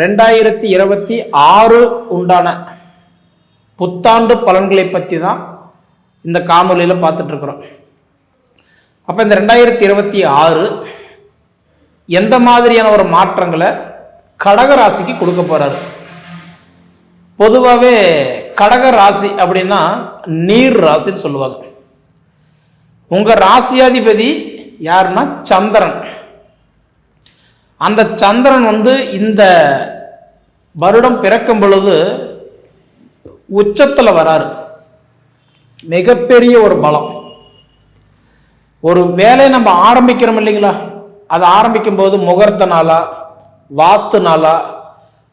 ரெண்டாயிரத்தி இருபத்தி ஆறு உண்டான புத்தாண்டு பலன்களை பற்றி தான் இந்த காணொலியில் பார்த்துட்ருக்குறோம். அப்போ இந்த ரெண்டாயிரத்தி இருபத்தி ஆறு எந்த மாதிரியான ஒரு மாற்றங்களை கடக ராசிக்கு கொடுக்க போகிறாரு பொதுவாகவே கடக ராசி அப்படின்னா நீர் ராசின்னு சொல்லுவாங்க. உங்கள் ராசியாதிபதி யாருன்னா சந்திரன். அந்த சந்திரன் வந்து இந்த வருடம் பிறக்கும் பொழுது உச்சத்தில் வராரு. மிகப்பெரிய ஒரு பலம். ஒரு வேலையை நம்ம ஆரம்பிக்கிறோம் இல்லைங்களா? அதை ஆரம்பிக்கும் போது முகூர்த்த நாளா வாஸ்து நாளா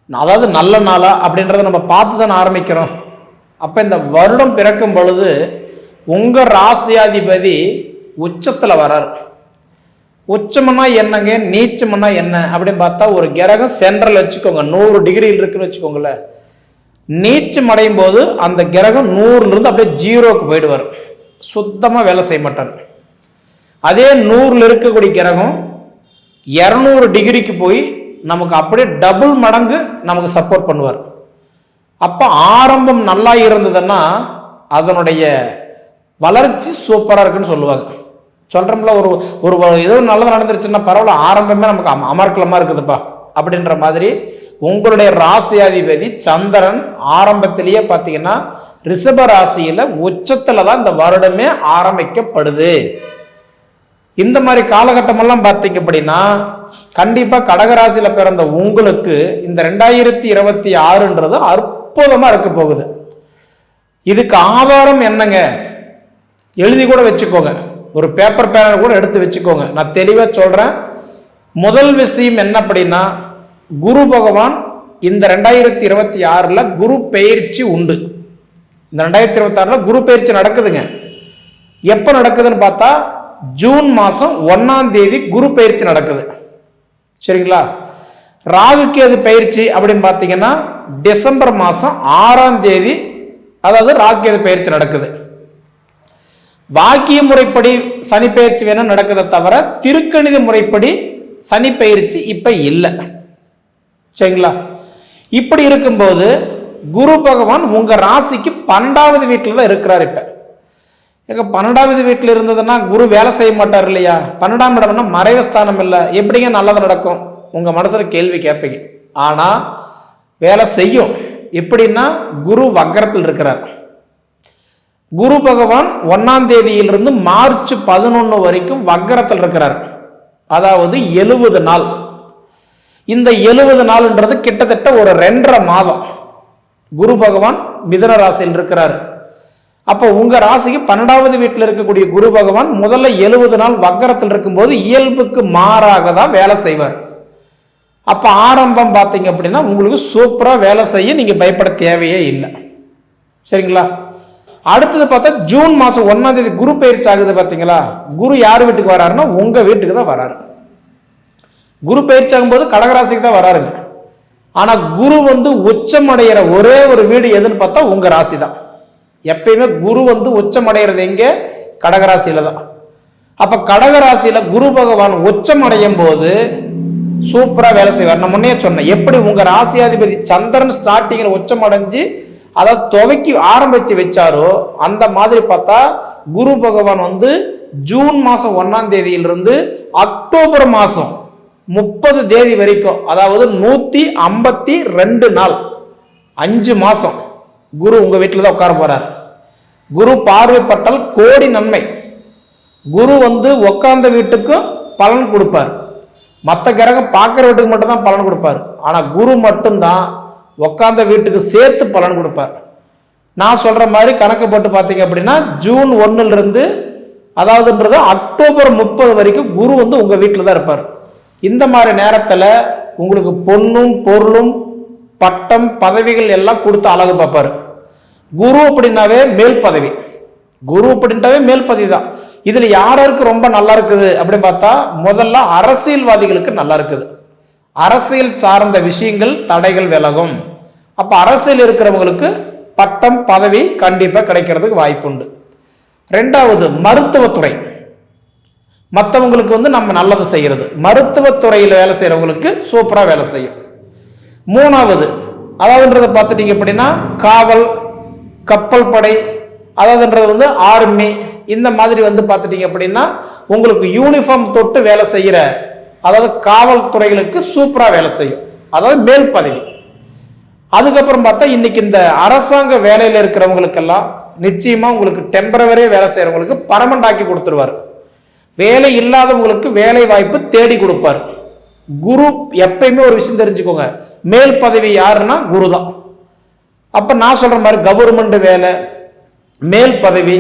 அதாவது நல்ல நாளா அப்படின்றத நம்ம பார்த்து தானே ஆரம்பிக்கிறோம். அப்போ இந்த வருடம் பிறக்கும் பொழுது உங்கள் ராசியாதிபதி உச்சத்தில் வராரு. உச்சம்னா என்னங்க நீச்சம்னா என்ன? அப்படின்னு பார்த்தா ஒரு கிரகம் சென்ட்ரல் வச்சுக்கோங்க. நூறு டிகிரியில் இருக்குன்னு வச்சுக்கோங்களேன். நீச்சம் அடையும் போது அந்த கிரகம் நூறுலேருந்து அப்படியே ஜீரோக்கு போயிடுவார். சுத்தமாக வேலை செய்ய மாட்டார். அதே நூறில் இருக்கக்கூடிய கிரகம் இரநூறு டிகிரிக்கு போய் நமக்கு அப்படியே டபுள் மடங்கு நமக்கு சப்போர்ட் பண்ணுவார். அப்போ ஆரம்பம் நல்லா இருந்ததுன்னா அதனுடைய வளர்ச்சி சூப்பராக இருக்குன்னு சொல்லுவாங்க. சொல்கிறோம்ல ஒரு ஒரு ஏதோ நல்லது நடந்துருச்சுன்னா பரவாயில்ல ஆரம்பமே நமக்கு அம அமர்க்கலமாக இருக்குதுப்பா. அப்படின்ற மாதிரி உங்களுடைய ராசியாதிபதி சந்திரன் ஆரம்பத்திலேயே பார்த்தீங்கன்னா ரிஷப ராசியில் உச்சத்தில் தான் இந்த வருடமே ஆரம்பிக்கப்படுது. இந்த மாதிரி காலகட்டமெல்லாம் பார்த்தீங்க அப்படின்னா கண்டிப்பாக கடகராசியில் பிறந்த உங்களுக்கு இந்த ரெண்டாயிரத்தி இருபத்தி ஆறுன்றது அற்புதமாக இருக்க போகுது. இதுக்கு ஆதாரம் என்னங்க? எழுதி கூட வச்சுக்கோங்க. ஒரு பேப்பர் பேனர் கூட எடுத்து வச்சுக்கோங்க. நான் தெளிவாக சொல்கிறேன் முதல் விஷயம் என்ன அப்படின்னா குரு பகவான் இந்த ரெண்டாயிரத்தி இருபத்தி ஆறில் குரு பயிற்சி உண்டு. இந்த ரெண்டாயிரத்தி இருபத்தி ஆறில் குரு பயிற்சி நடக்குதுங்க. எப்போ நடக்குதுன்னு பார்த்தா ஜூன் மாதம் ஒன்றாம் தேதி குரு பயிற்சி நடக்குது. சரிங்களா? ராகுக்கு அது பயிற்சி அப்படின்னு பார்த்தீங்கன்னா டிசம்பர் மாதம் ஆறாம் தேதி அதாவது ராகுகேது பயிற்சி நடக்குது. வாக்கிய முறைப்படி சனி பயிற்சி வேணும் நடக்குதை தவிர திருக்கணித முறைப்படி சனி பயிற்சி இப்போ இல்லை. சரிங்களா? இப்படி இருக்கும்போது குரு பகவான் உங்க ராசிக்கு பன்னெண்டாவது வீட்டில் தான் இருக்கிறார் இப்போ. எங்க பன்னெண்டாவது வீட்டில் இருந்ததுன்னா குரு வேலை செய்ய மாட்டார் இல்லையா? பன்னெண்டாம் இடம்னா மறைவு ஸ்தானம் இல்லை. எப்படிங்க நல்லது நடக்கும்? உங்க மனசுல கேள்வி கேட்பீங்க ஆனா வேலை செய்யும். எப்படின்னா குரு வக்கரத்தில் இருக்கிறார். குரு பகவான் ஒன்னாம் தேதியிலிருந்து மார்ச் பதினொன்று வரைக்கும் வக்கரத்தில் இருக்கிறார். அதாவது எழுபது நாள். இந்த எழுபது நாள்ன்றது கிட்டத்தட்ட ஒரு ரெண்டரை மாதம். குரு பகவான் மிதன ராசியில் இருக்கிறார். அப்போ உங்கள் ராசிக்கு பன்னெண்டாவது வீட்டில் இருக்கக்கூடிய குரு பகவான் முதல்ல எழுபது நாள் வக்கரத்தில் இருக்கும்போது இயல்புக்கு மாறாக தான் வேலை செய்வார். அப்போ ஆரம்பம் பார்த்தீங்க அப்படின்னா உங்களுக்கு சூப்பராக வேலை செய்ய நீங்கள் பயப்பட தேவையே இல்லை. சரிங்களா? அடுத்தது பார்த்தா ஜூன் மாதம் ஒன்றாம் தேதி குரு பயிற்சி ஆகுது பார்த்தீங்களா? குரு யார் வீட்டுக்கு வராருன்னா உங்கள் வீட்டுக்கு தான் வராரு. குரு பயிற்சி ஆகும்போது கடகராசிக்கு தான் வராருங்க. ஆனால் குரு வந்து உச்சமடைகிற ஒரே ஒரு வீடு எதுன்னு பார்த்தா உங்கள் ராசி தான். எப்பயுமே குரு வந்து உச்சமடைகிறது எங்கே? கடகராசியில் தான். அப்போ கடகராசியில் குரு பகவான் உச்சமடையும் போது சூப்பராக வேலை செய்வார். நான் முன்னே சொன்னேன் எப்படி உங்கள் ராசியாதிபதி சந்திரன் ஸ்டார்டிங்கில் உச்சமடைஞ்சு அதை துவக்கி ஆரம்பித்து வச்சாரோ அந்த மாதிரி பார்த்தா குரு பகவான் வந்து ஜூன் மாதம் ஒன்றாம் தேதியிலிருந்து அக்டோபர் மாதம் முப்பது தேதி வரைக்கும் அதாவது நூற்றி ஐம்பத்தி ரெண்டு நாள் அஞ்சு மாதம் குரு உங்கள் வீட்டில் தான் உட்கார போகிறார் குரு பார்வைப்பட்டால் கோடி நன்மை. குரு வந்து உட்கார்ந்த வீட்டுக்கும் பலன் கொடுப்பார். மற்ற கிரகம் பார்க்குற வீட்டுக்கு மட்டும்தான் பலன் கொடுப்பார். ஆனால் குரு மட்டும்தான் உட்காந்த வீட்டுக்கு சேர்த்து பலன் கொடுப்பார். நான் சொல்கிற மாதிரி கணக்கு போட்டு பார்த்தீங்க அப்படின்னா ஜூன் ஒன்றுலேருந்து அதாவதுன்றது அக்டோபர் முப்பது வரைக்கும் குரு வந்து உங்கள் வீட்டில் தான் இருப்பார். இந்த மாதிரி நேரத்தில் உங்களுக்கு பொண்ணும் பொருளும் பட்டம் பதவிகள் எல்லாம் கொடுத்து அழகு பார்ப்பாரு. குரு அப்படின்னாவே மேல் பதவி. குரு அப்படின்ட்டாவே மேல் பதவி தான். இதில் யாருக்கு ரொம்ப நல்லா இருக்குது அப்படின்னு பார்த்தா முதல்ல அரசியல்வாதிகளுக்கு நல்லா இருக்குது. அரசியல் சார்ந்த விஷயங்கள் தடைகள் விலகும். அப்ப அரசியல் இருக்கிறவங்களுக்கு பட்டம் பதவி கண்டிப்பா கிடைக்கிறதுக்கு வாய்ப்புண்டு. ரெண்டாவது மருத்துவத்துறை. மற்றவங்களுக்கு வந்து நம்ம நல்லது செய்யறது. மருத்துவத்துறையில் வேலை செய்கிறவங்களுக்கு சூப்பராக வேலை செய்யும். மூணாவது அதாவதுன்றதை பார்த்துட்டீங்க அப்படின்னா காவல் கப்பல் படை அதாவதுன்றது வந்து ஆர்மி இந்த மாதிரி வந்து பார்த்துட்டீங்க அப்படின்னா உங்களுக்கு யூனிஃபார்ம் தொட்டு வேலை செய்கிற அதாவது காவல்துறைகளுக்கு சூப்பராக வேலை செய்யும். அதாவது மேல் பதவி அதுக்கப்புறம் பார்த்தா இன்னைக்கு இந்த அரசாங்க வேலையில் இருக்கிறவங்களுக்கெல்லாம் நிச்சயமாக உங்களுக்கு டெம்பரவரியே வேலை செய்கிறவங்களுக்கு பரமண்ட் ஆக்கி கொடுத்துருவார். வேலை இல்லாதவங்களுக்கு வேலை வாய்ப்பு தேடி கொடுப்பார். குரு எப்பயுமே ஒரு விஷயம் தெரிஞ்சுக்கோங்க. மேல் பதவி யாருன்னா குரு தான் அப்போ நான் சொல்கிற மாதிரி கவர்மெண்ட் வேலை மேல் பதவி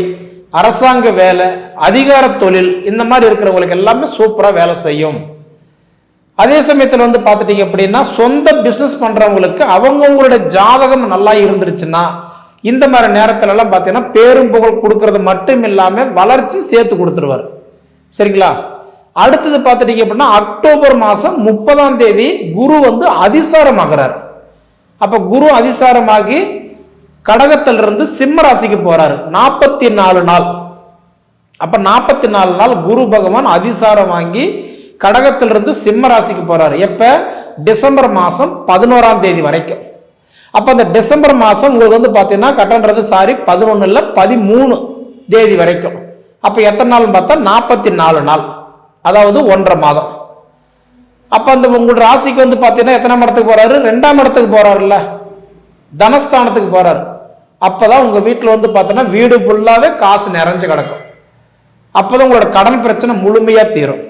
அரசாங்க வேலை அதிகார தொழில் இந்த மாதிரி இருக்கிறவங்களுக்கு எல்லாமே சூப்பராக வேலை செய்யும். அதே சமயத்தில் வந்து பார்த்துட்டீங்க அப்படின்னா சொந்த பிஸ்னஸ் பண்ணுறவங்களுக்கு அவங்கவுங்களோட ஜாதகம் நல்லா இருந்துருச்சுன்னா இந்த மாதிரி நேரத்துலலாம் பார்த்தீங்கன்னா பேரும் புகழ் கொடுக்கறது மட்டும் இல்லாமல் வளர்ச்சி சேர்த்து கொடுத்துருவார். சரிங்களா? அடுத்தது பார்த்துட்டீங்க அப்படின்னா அக்டோபர் மாதம் முப்பதாம் தேதி குரு வந்து அதிசாரம் ஆகிறார் அப்போ குரு அதிசாரமாகி கடகத்திலிருந்து சிம்ம ராசிக்கு போகிறார் நாற்பத்தி நாலு நாள். அப்போ நாற்பத்தி நாலு நாள் குரு பகவான் அதிசாரம் வாங்கி கடகத்திலிருந்து சிம்ம ராசிக்கு போறாரு. எப்ப? டிசம்பர் மாசம் பதினோராம் தேதி வரைக்கும். அப்ப அந்த டிசம்பர் மாசம் உங்களுக்கு வந்து பாத்தீங்கன்னா கட்டன்றது சாரி பதினொன்னு இல்ல பதிமூணு தேதி வரைக்கும். அப்ப எத்தனை நாள்னு பார்த்தா நாற்பத்தி நாலு நாள். அதாவது ஒன்றரை மாதம். அப்ப அந்த உங்களோட ராசிக்கு வந்து பாத்தீங்கன்னா எத்தனாம் இடத்துக்கு போறாரு? ரெண்டாம் இடத்துக்கு போறாருல்ல. தனஸ்தானத்துக்கு போறாரு. அப்பதான் உங்க வீட்டுல வந்து பார்த்தோன்னா வீடு ஃபுல்லாவே காசு நிறைஞ்சு கிடக்கும். அப்பதான் உங்களோட கடன் பிரச்சனை முழுமையா தீரும்.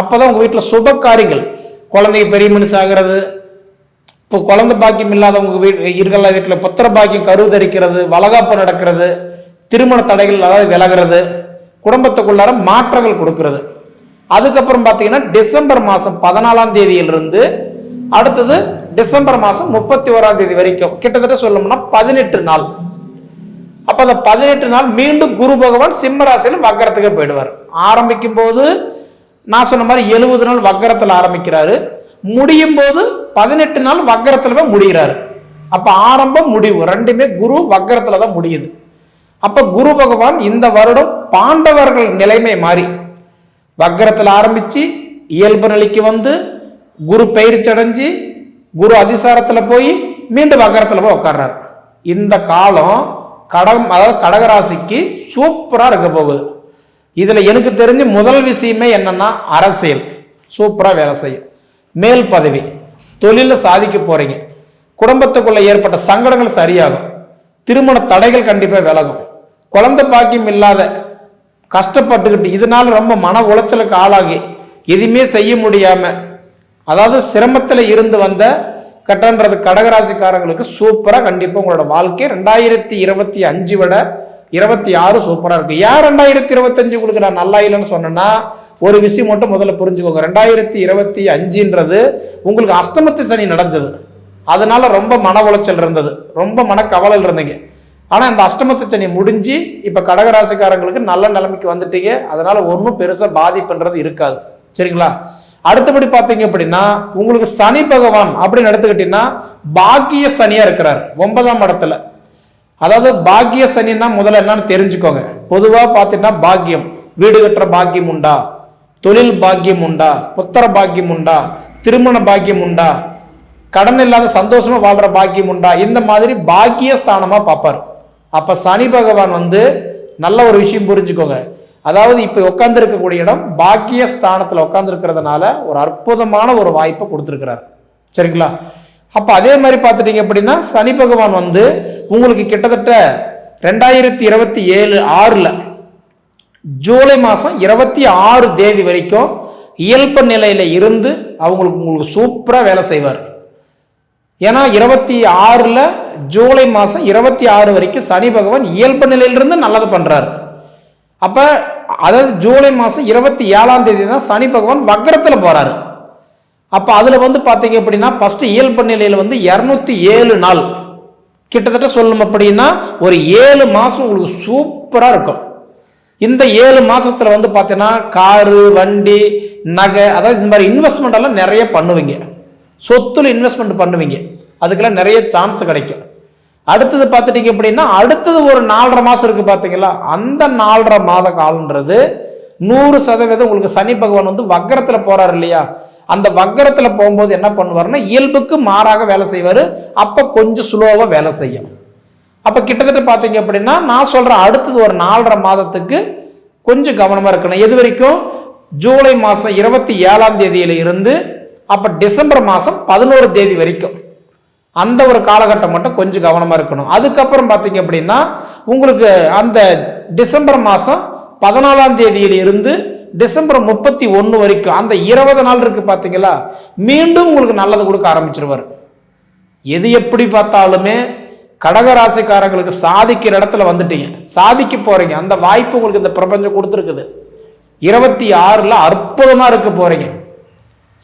அப்பதான் உங்கள் வீட்டில் சுப காரியங்கள் குழந்தைங்க பெரிய மனுஷன் ஆகிறது இப்போ குழந்தை பாக்கியம் இல்லாதவங்க வீட்டு இருக்கலாம் வீட்டில் புத்திர பாக்கியம் கருதரிக்கிறது வளகாப்பு நடக்கிறது திருமண தடைகள் அதாவது விலகிறது குடும்பத்துக்குள்ளார மாற்றங்கள் கொடுக்கறது. அதுக்கப்புறம் பார்த்தீங்கன்னா டிசம்பர் மாதம் பதினாலாம் தேதியிலிருந்து அடுத்தது டிசம்பர் மாதம் முப்பத்தி ஓராம் தேதி வரைக்கும். கிட்டத்தட்ட சொல்லணும்னா பதினெட்டு நாள். அப்போ அந்த பதினெட்டு நாள் மீண்டும் குரு பகவான் சிம்ம ராசியில் வக்கரத்துக்கு போயிடுவார். ஆரம்பிக்கும் போது நான் சொன்ன மாதிரி எழுபது நாள் வக்கரத்தில் ஆரம்பிக்கிறாரு. முடியும் போது பதினெட்டு நாள் வக்கரத்தில் போய் முடிகிறாரு. அப்போ ஆரம்பம் முடிவு ரெண்டுமே குரு வக்கரத்தில் தான் முடியுது. அப்போ குரு பகவான் இந்த வருடம் பாண்டவர்கள் நிலைமை மாறி. வக்கரத்தில் ஆரம்பித்து இயல்பு நிலைக்கு வந்து குரு பயிற்சடைஞ்சு குரு அதிசாரத்தில் போய் மீண்டும் வக்கரத்தில் போய் உட்கார்றாரு. இந்த காலம் கடகம் அதாவது கடகராசிக்கு சூப்பராக இருக்க போகுது. இதில் எனக்கு தெரிஞ்சு முதல் விஷயமே என்னன்னா அரசியல். சூப்பராக வேலை செய்யும். மேல் பதவி. தொழிலில் சாதிக்க போகிறீங்க குடும்பத்துக்குள்ளே ஏற்பட்ட சங்கடங்கள் சரியாகும். திருமண தடைகள் கண்டிப்பாக விலகும். குழந்தை பாக்கியம் இல்லாத கஷ்டப்பட்டுக்கிட்டு இதனால ரொம்ப மன உளைச்சலுக்கு ஆளாகி எதுவுமே செய்ய முடியாமல் அதாவது சிரமத்தில் இருந்து வந்த கட்டன்றது கடகராசிக்காரங்களுக்கு சூப்பராக கண்டிப்பாக உங்களோட வாழ்க்கை. ரெண்டாயிரத்தி இருபத்தி அஞ்சு விட இருபத்தி ஆறு சூப்பராக இருக்கு. ஏன் ரெண்டாயிரத்தி இருபத்தஞ்சு உங்களுக்கு நான் நல்லா இல்லைன்னு சொன்னேன்னா ஒரு விஷயம் மட்டும் முதல்ல புரிஞ்சுக்கோங்க. ரெண்டாயிரத்தி இருபத்தி அஞ்சுன்றது உங்களுக்கு அஷ்டமத்து சனி நடந்தது. அதனால ரொம்ப மன உளைச்சல் இருந்தது. ரொம்ப மனக்கவலல் இருந்தீங்க. ஆனால் இந்த அஷ்டமத்து சனி முடிஞ்சு இப்போ கடகராசிக்காரங்களுக்கு நல்ல நிலைமைக்கு வந்துட்டீங்க. அதனால ஒன்றும் பெருசாக பாதிப்புன்றது இருக்காது. சரிங்களா? அடுத்தபடி பார்த்தீங்க அப்படின்னா உங்களுக்கு சனி பகவான் அப்படின்னு எடுத்துக்கிட்டீங்கன்னா பாக்கிய சனியாக இருக்கிறார். ஒன்பதாம் இடத்துல. அதாவது பாக்கிய சனின்னா முதல்ல என்னன்னு தெரிஞ்சுக்கோங்க. பொதுவாக பார்த்தீங்கன்னா பாக்கியம். வீடு கட்டுற பாக்கியம் உண்டா? தொழில் பாக்கியம் உண்டா? புத்திர பாக்கியம் உண்டா? திருமண பாக்கியம் உண்டா? கடன் இல்லாத சந்தோஷமா வாழ்ற பாக்கியம் உண்டா? இந்த மாதிரி பாக்கிய ஸ்தானமா பார்ப்பார். அப்ப சனி பகவான் வந்து நல்ல ஒரு விஷயம் புரிஞ்சுக்கோங்க. அதாவது இப்ப உட்கார்ந்து இருக்கக்கூடிய இடம் பாக்கிய ஸ்தானத்துல உட்கார்ந்து இருக்கிறதுனால ஒரு அற்புதமான ஒரு வாய்ப்பை கொடுத்துருக்கிறார். சரிங்களா? அப்போ அதே மாதிரி பார்த்துட்டீங்க அப்படின்னா சனி பகவான் வந்து உங்களுக்கு கிட்டத்தட்ட ரெண்டாயிரத்தி இருபத்தி ஏழு ஆறில் ஜூலை மாதம் இருபத்தி ஆறு தேதி வரைக்கும் இயல்பு நிலையில் இருந்து அவங்களுக்கு உங்களுக்கு சூப்பராக வேலை செய்வார். ஏன்னா இருபத்தி ஆறில் ஜூலை மாதம் இருபத்தி ஆறு வரைக்கும் சனி பகவான் இயல்பு நிலையிலிருந்து நல்லது பண்ணுறாரு அப்போ அதாவது ஜூலை மாதம் இருபத்தி ஏழாம் தேதி தான் சனி பகவான் வக்கரத்தில் போகிறாரு அப்போ அதில் வந்து பார்த்தீங்க அப்படின்னா ஃபஸ்ட்டு இயல்பு நிலையில் வந்து இரநூத்தி ஏழு நாள். கிட்டத்தட்ட சொல்லணும் அப்படின்னா ஒரு ஏழு மாதம் உங்களுக்கு சூப்பராக இருக்கும். இந்த ஏழு மாதத்தில் வந்து பார்த்தீங்கன்னா காரு வண்டி நகை அதாவது இந்த மாதிரி இன்வெஸ்ட்மெண்ட் எல்லாம் நிறைய பண்ணுவீங்க. சொத்துல இன்வெஸ்ட்மெண்ட் பண்ணுவீங்க. அதுக்கெல்லாம் நிறைய சான்ஸ் கிடைக்கும். அடுத்தது பார்த்துட்டீங்க அப்படின்னா அடுத்தது ஒரு நாலரை மாதம் இருக்குது பார்த்தீங்களா அந்த நாலரை மாத காலன்றது நூறு சதவீதம் உங்களுக்கு சனி பகவான் வந்து வக்கரத்தில் போகிறார் இல்லையா? அந்த வக்கரத்தில் போகும்போது என்ன பண்ணுவாருன்னா இயல்புக்கு மாறாக வேலை செய்வார். அப்போ கொஞ்சம் ஸ்லோவாக வேலை செய்யும். அப்போ கிட்டத்தட்ட பார்த்தீங்க அப்படின்னா நான் சொல்கிறேன் அடுத்தது ஒரு நாலரை மாதத்துக்கு கொஞ்சம் கவனமாக இருக்கணும். எது வரைக்கும்? ஜூலை மாதம் இருபத்தி ஏழாம் தேதியில இருந்து அப்போ டிசம்பர் மாதம் பதினோரு தேதி வரைக்கும். அந்த ஒரு காலகட்டம் மட்டும் கொஞ்சம் கவனமாக இருக்கணும். அதுக்கப்புறம் பார்த்தீங்க அப்படின்னா உங்களுக்கு அந்த டிசம்பர் மாதம் பதினாலாம் தேதியில இருந்து டிசம்பர் முப்பத்தி ஒன்று வரைக்கும் அந்த இருபது நாள் இருக்கு பார்த்தீங்களா மீண்டும் உங்களுக்கு நல்லது கொடுக்க ஆரம்பிச்சிருவார். எது எப்படி பார்த்தாலுமே கடகராசிக்காரங்களுக்கு சாதிக்கிற இடத்துல வந்துட்டீங்க. சாதிக்க போறீங்க. அந்த வாய்ப்பு உங்களுக்கு இந்த பிரபஞ்சம் கொடுத்துருக்குது. இருபத்தி ஆறில் அற்புதமாக இருக்க போறீங்க.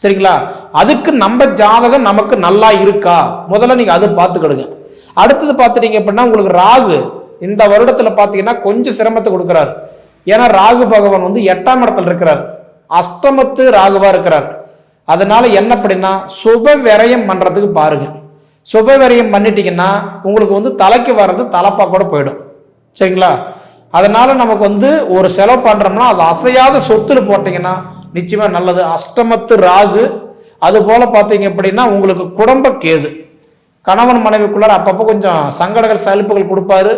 சரிங்களா? அதுக்கு நம்ம ஜாதகம் நமக்கு நல்லா இருக்கா? முதல்ல நீங்கள் அது பார்த்துக்கிடுங்க. அடுத்தது பார்த்துட்டீங்க அப்படின்னா உங்களுக்கு ராகு இந்த வருடத்தில் பார்த்தீங்கன்னா கொஞ்சம் சிரமத்தை கொடுக்குறாரு. ஏன்னா ராகு பகவான் வந்து எட்டாம் இடத்துல இருக்கிறார். அஷ்டமத்து ராகுவா இருக்கிறார். அதனால என்ன அப்படின்னா சுப விரயம் பண்றதுக்கு பாருங்க. சுப விரயம் பண்ணிட்டீங்கன்னா உங்களுக்கு வந்து தலைக்கு வர்றது தலைப்பா கூட போயிடும். சரிங்களா? அதனால நமக்கு வந்து ஒரு செலவு பண்றோம்னா அது அசையாத சொத்துல போட்டீங்கன்னா நிச்சயமா நல்லது. அஷ்டமத்து ராகு அது போல பார்த்தீங்க அப்படின்னா உங்களுக்கு குடும்ப கேது. கணவன் மனைவிக்குள்ளார அப்பப்போ கொஞ்சம் சங்கடங்கள் சலிப்புகள் கொடுப்பாரு.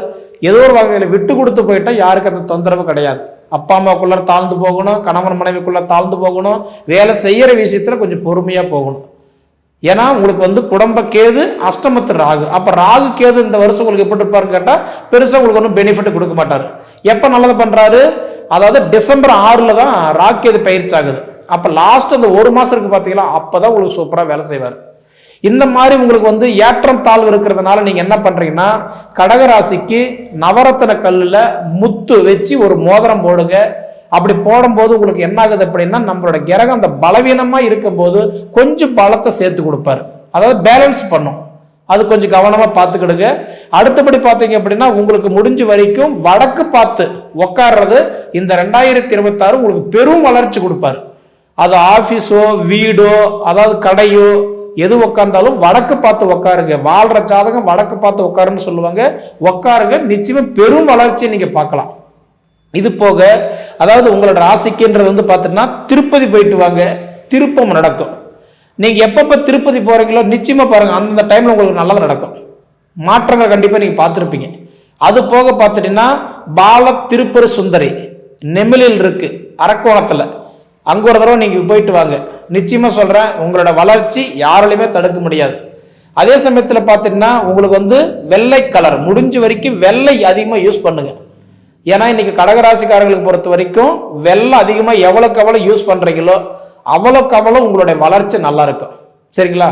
ஏதோ ஒரு வகையில் விட்டு கொடுத்து போயிட்டா யாருக்கு அந்த தொந்தரவு கிடையாது. அப்பா அம்மாக்குள்ளார தாழ்ந்து போகணும் கணவன் மனைவிக்குள்ளே தாழ்ந்து போகணும் வேலை செய்கிற விஷயத்தில் கொஞ்சம் பொறுமையாக போகணும். ஏன்னா உங்களுக்கு வந்து குடும்ப கேது அஷ்டமத்து ராகு. அப்போ ராகு கேது இந்த வருஷம் உங்களுக்கு எப்படி இருப்பாருன்னு கேட்டால் பெருசாக உங்களுக்கு ஒன்றும் பெனிஃபிட் கொடுக்க மாட்டார். எப்போ நல்லது பண்ணுறாரு அதாவது டிசம்பர் ஆறில் தான் ராகு கேது பயிற்சி ஆகுது. அப்போ லாஸ்ட் அந்த ஒரு மாதத்துக்கு இருக்கு அப்போ தான் உங்களுக்கு சூப்பராக வேலை செய்வார். இந்த மாதிரி உங்களுக்கு வந்து ஏற்றம் தாழ்வு இருக்கிறதுனால நீங்க என்ன பண்றீங்கன்னா கடகராசிக்கு நவரத்தன கல்லுல முத்து வச்சு ஒரு மோதிரம் போடுங்க. அப்படி போடும்போது உங்களுக்கு என்ன ஆகுது அப்படின்னா நம்மளோட கிரகம் அந்த பலவீனமா இருக்கும்போது கொஞ்சம் பலத்தை சேர்த்து கொடுப்பாரு. அதாவது பேலன்ஸ் பண்ணும். அது கொஞ்சம் கவனமாக பார்த்துக்கிடுங்க. அடுத்தபடி பார்த்தீங்க அப்படின்னா உங்களுக்கு முடிஞ்ச வரைக்கும் வடக்கு பார்த்து உக்காடுறது இந்த ரெண்டாயிரத்தி இருபத்தாறு உங்களுக்கு பெரும் வளர்ச்சி கொடுப்பாரு. அது ஆஃபீஸோ வீடோ அதாவது கடையோ எது உக்காந்தாலும் வடக்கு பார்த்து உட்காருங்க வாழ்ற ஜாதகம் வடக்கு பார்த்து உட்காருன்னு சொல்லுவாங்க. உட்காருங்க நிச்சயமா பெரும் வளர்ச்சியை நீங்க பார்க்கலாம். இது போக அதாவது உங்களோட ராசிக்குன்றது வந்து பார்த்தீங்கன்னா திருப்பதி போயிட்டு வாங்க. திருப்பம் நடக்கும். நீங்க எப்பப்ப திருப்பதி போறீங்களோ நிச்சயமா பாருங்க அந்தந்த டைம்ல உங்களுக்கு நல்லது நடக்கும். மாற்றங்கள் கண்டிப்பாக நீங்கள் பார்த்துருப்பீங்க. அது போக பார்த்துட்டீங்கன்னா பால திருப்பரு சுந்தரி நெமிலில் இருக்குது அரக்கோணத்தில். அங்கே ஒரு தடவை நீங்கள் போயிட்டு வாங்க. நிச்சயமாக சொல்கிறேன் உங்களோட வளர்ச்சி யாராலையுமே தடுக்க முடியாது. அதே சமயத்தில் பார்த்தீங்கன்னா உங்களுக்கு வந்து வெள்ளை கலர் முடிஞ்ச வரைக்கும் வெள்ளை அதிகமாக யூஸ் பண்ணுங்கள் ஏன்னா இன்னைக்கு கடகராசிக்காரர்களுக்கு பொறுத்த வரைக்கும் வெள்ளை அதிகமாக எவ்வளோக்கு எவ்வளோ யூஸ் பண்ணுறீங்களோ அவ்வளோக்கு அவ்வளோ உங்களுடைய வளர்ச்சி நல்லா இருக்கும். சரிங்களா?